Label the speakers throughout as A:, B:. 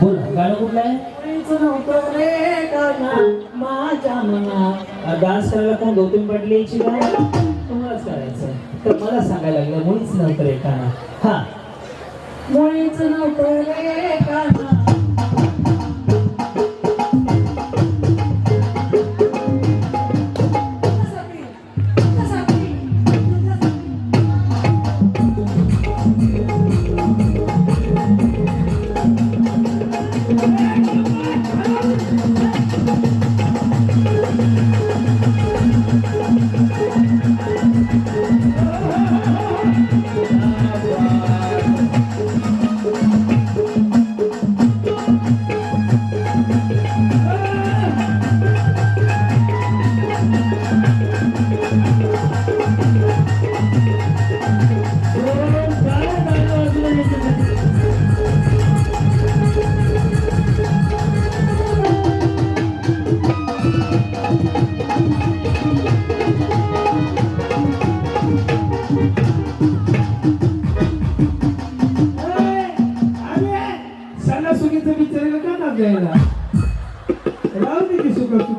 A: बोला गाणं कुठलं आहे?
B: नव्हतं रे
A: डान्स करायला कोण गौतम पाटले यायची का तुम्हालाच करायचं तर मला सांगायला लागलं मुळीच नव्हतं रे काना. हा.
B: मुळीच नव्हतं रे
C: काना.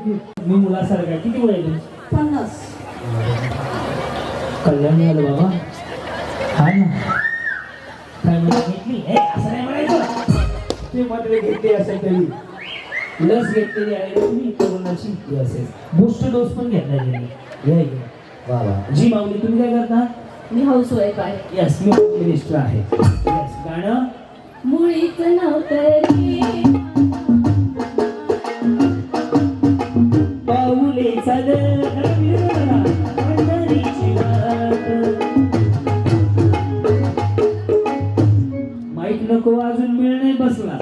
A: मी मुलासारखा. किती वय?
B: पन्नास.
A: कल्याण झालं बाबा. हा ना. काय घेतली. ए, असं नाही म्हणायचं.
C: ते मध्ये घेतली असेल तरी.
A: लस घेतलेली आहे तुम्ही कोरोनाची असेल. बूस्टर डोस पण घेतला गेली वा जी माऊली तुम्ही काय करता?
B: मी हाऊस वाईफ आहे.
A: यस मी मिनिस्टर आहे. यस गाणं?
B: मुळीच नव्हतं
A: नको अजून मिळ नाही बसला.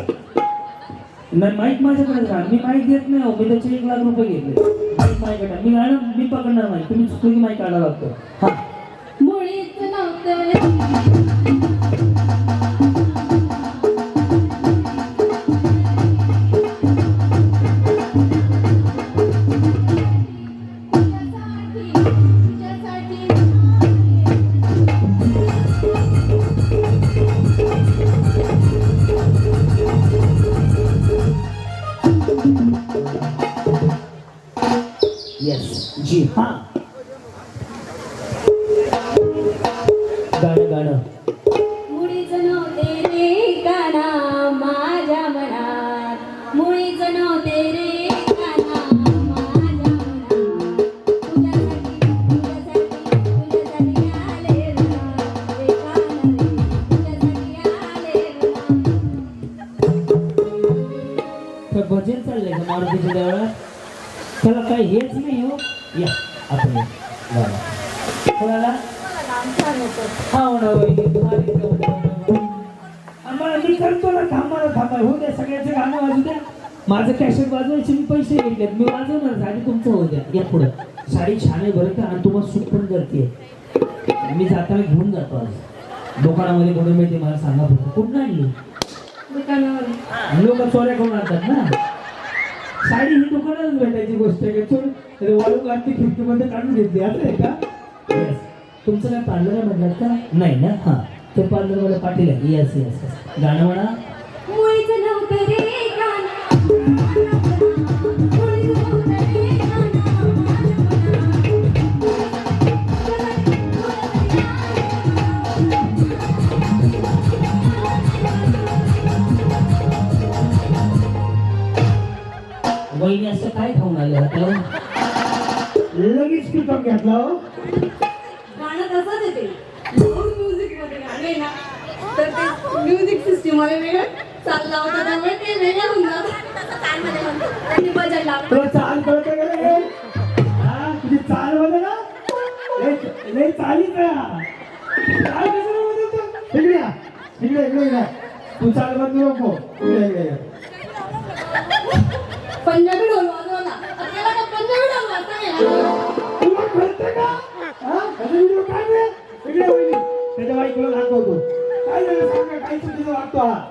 A: नाही माईक माझ्याकडे राहा. मी माईक देत नाही हो मी त्याचे एक लाख रुपये घेतले. माईक माझ्याकडे. मी आणणार मी पकडणार माईक तुम्ही चुकली की माईक काढा लागतो. हा
B: मुळीच नव्हतं.
A: गाणं गाणं.
B: मुळीच नव्हते रे गाणा माझ्या मनात. मुळीच रे
A: भजन चाललंय का मारुतीच्या देवळात? त्याला काय हेच नाही हो. या आपण या. वा वा. कोणाला हा म्हणा मी करतो ना थांबा थांबा होऊ द्या सगळ्याचे गाणं वाजू द्या. माझं कॅशेट वाजवायचे मी पैसे घेतलेत. मी वाजवणार साडी तुमचं होऊ द्या. या पुढं. साडी छान आहे बरं का? आणि तुम्हाला सूट पण करते. मी जाताना घेऊन जातो आज. दुकानामध्ये कोणी माहिती मला सांगा फक्त. कुठं आणली?
B: दुकानावर
A: लोक चोऱ्या करून आणतात ना. साडी ही दुकानात भेटायची गोष्ट आहे. का वाळू काढते खिडकीमध्ये काढून घेतली. असं आहे का? तुमचं काय पार्लर आहे म्हटलं का? नाही ना? हा. तो पार्लर मला पाटील आहे. येस येस गाणं म्हणा. वहिनी असं काय खाऊन आलं होतं
C: लगेच पिकअप घेतला हो
D: गाणं तसंच येते लाऊड म्युझिकमध्ये गाणे ना तर ते मध्ये वेगळं चालला होता त्यामुळे ते वेगळं होऊन जातं.
C: तुला चाल कळत का रे हा तुझी चाल बघ ना लय- लय चाली का चाल कशाला बदलतो? इकडे या. इकडे इकडे इकडे. तू चाल बदलू नको. इकडे इकडे ये.
D: पंजाबी ढोल वाजवला आपल्याला का पंजाबी ढोल वाजता नाही. आलं?
C: तुला कळतं का? हा? त्याचा व्हिडिओ काढ रे इकडे वहिनी. त्याच्या बाईकला दाखवतो काय झालं सांग ना, काय चुकीचं वागतो हा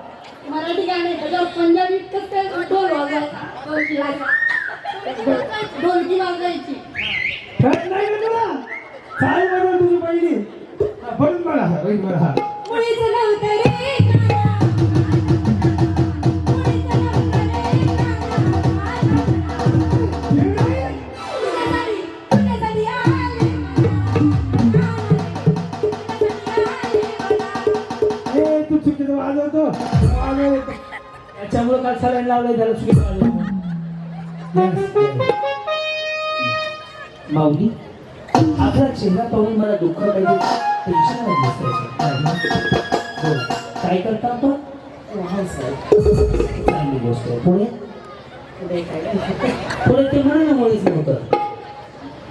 D: मराठी गाणे त्याच्यावर पंजाबी कसं काय ढोल वाजवायचा ढोलकी वाजवायची. ढोलकी वाजवायची.
C: कळत नाही तुला? चाल बरोबर तुझी पहिली. हा, वहिनी बघा. हा
A: त्याच्यामुळे काल सलाईन लावलं त्याला चुकी माऊली आपला चेहरा पाहून मला दुःख पाहिजे टेन्शन हो, काय करता आपण? चांगली गोष्ट आहे. पुढे? पुढे ते म्हणा ना मुळीच नव्हतं.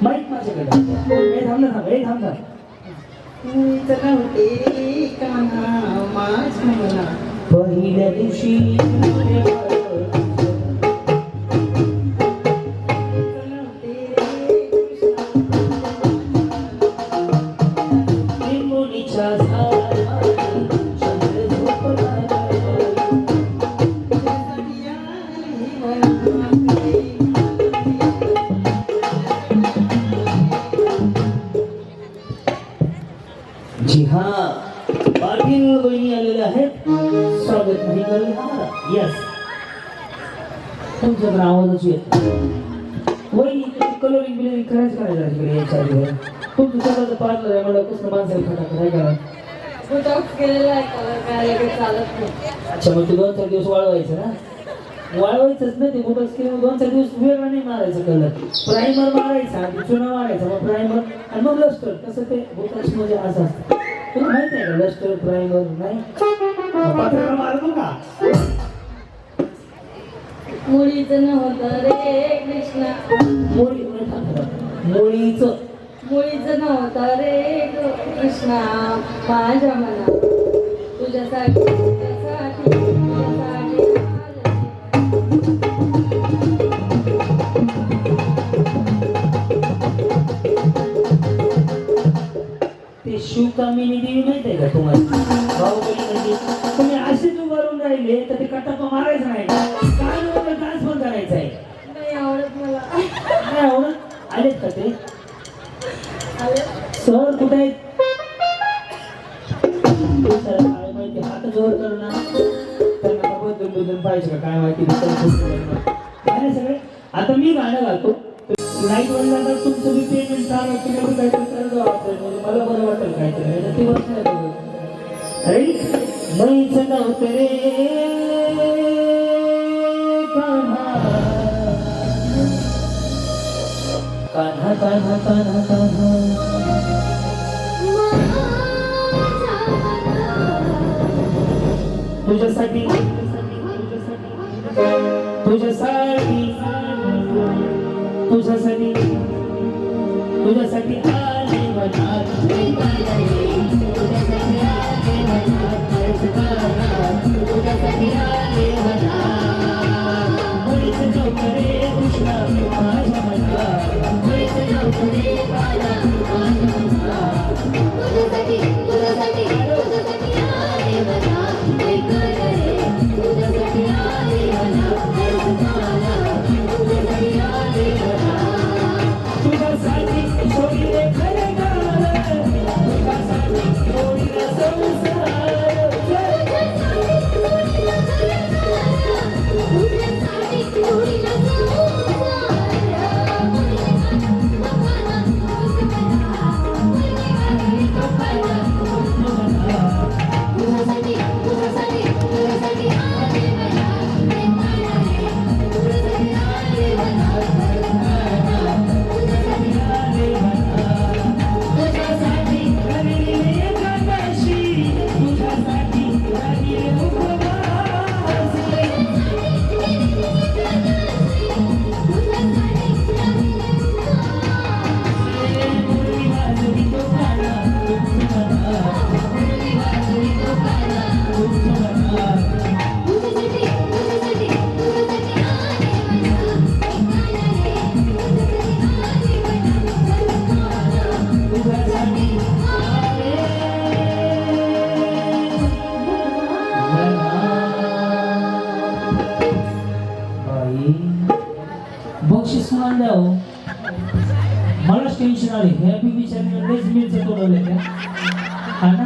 A: माहीत माझ्याकडे हे थांब थांब हे थांब थांब पहिल्या दिवशी लिंबोणीच्या झाडावर पहिल्या दिवशी जी हा पाटील बहिणी आलेल्या आहेत. यस तुमचं पण आवाजच येत वहिनी कलरिंग बिलरिंग करायचं करायचं तिकडे यायच्या आधी तुमचं स्वतःचं पार्लर आहे मला कसं माणसाला फटाफट आहे का?
D: Botox केलेला आहे कलर काय लगेच चालत नाही.
A: अच्छा मग ते दोन चार दिवस वाळवायचं ना? वाळवायचंच ना ते मोठं स्क्रीन दोन चार दिवस वेगळा नाही मारायचं कलर प्रायमर मारायचा चुना मारायचा मग प्रायमर आणि मग लस्टर कसं ते बोटक्स म्हणजे असं असतं. तुला माहिती आहे का? लस्टर प्रायमर नाही?
C: पत्राला मारतो का?
D: मुळीचं नव्हतं रे कृष्णा.
A: मोळी मोळीचं.
D: मुळीचं नव्हतं रे कृष्णा. माझ्या मना तुझ्यासाठी तुझ्यासाठी
A: शिवकामिनी देवी माहिती आहे का तुम्हाला बाहुबली म्हणजे तुम्ही असेच उभारून राहिले तर ते कटापा मारायचं नाही काय नव्हतं डान्स पण करायचा आहे
D: नाही आवडत मला
A: काय आवडत आलेत का ते सर कुठे आहेत माहिती हात जोर कर ना त्यांना बदलून बदलून पाहिजे का काय माहिती सगळे आता मी गाणं घालतो नाही वरला तर तुमचं मी पेमेंट चालू तुम्ही बी काहीतरी करत जाऊ म्हणजे मला बरं वाटेल काहीतरी. ते वर्ष अरे मैच नव्हते रे. कान्हा. कान्हा कान्हा कान्हा कान्हा. तुझ्यासाठी तुझ्यासाठी. तुझ्यासाठी. तुझ्यासाठी आली मनात. बक्षीस मान द्या हो? मलाच टेन्शन आले हॅपी बिचारी लईच मिरचं तोडवले त्या हा? ना?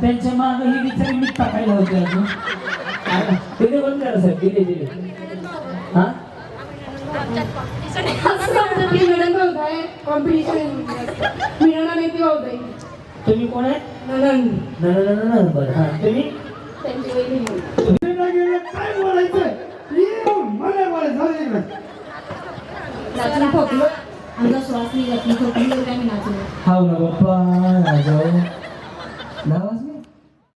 A: त्यांच्या मागं ही बिचारी मीठ टाकायला होते अजून? दिले बंद करा साहेब दिले दिले. हा? तुम्ही कोण आहे?
D: ननन
A: न न न न न बरं. हा तुम्ही?
D: त्यांची वहिनी म्हणून.
C: गेलं गेलं काय
B: आमचा श्वास निघत नाही. खोकली नाचलो
A: हाव ना बाप्पा राजाओ नावाज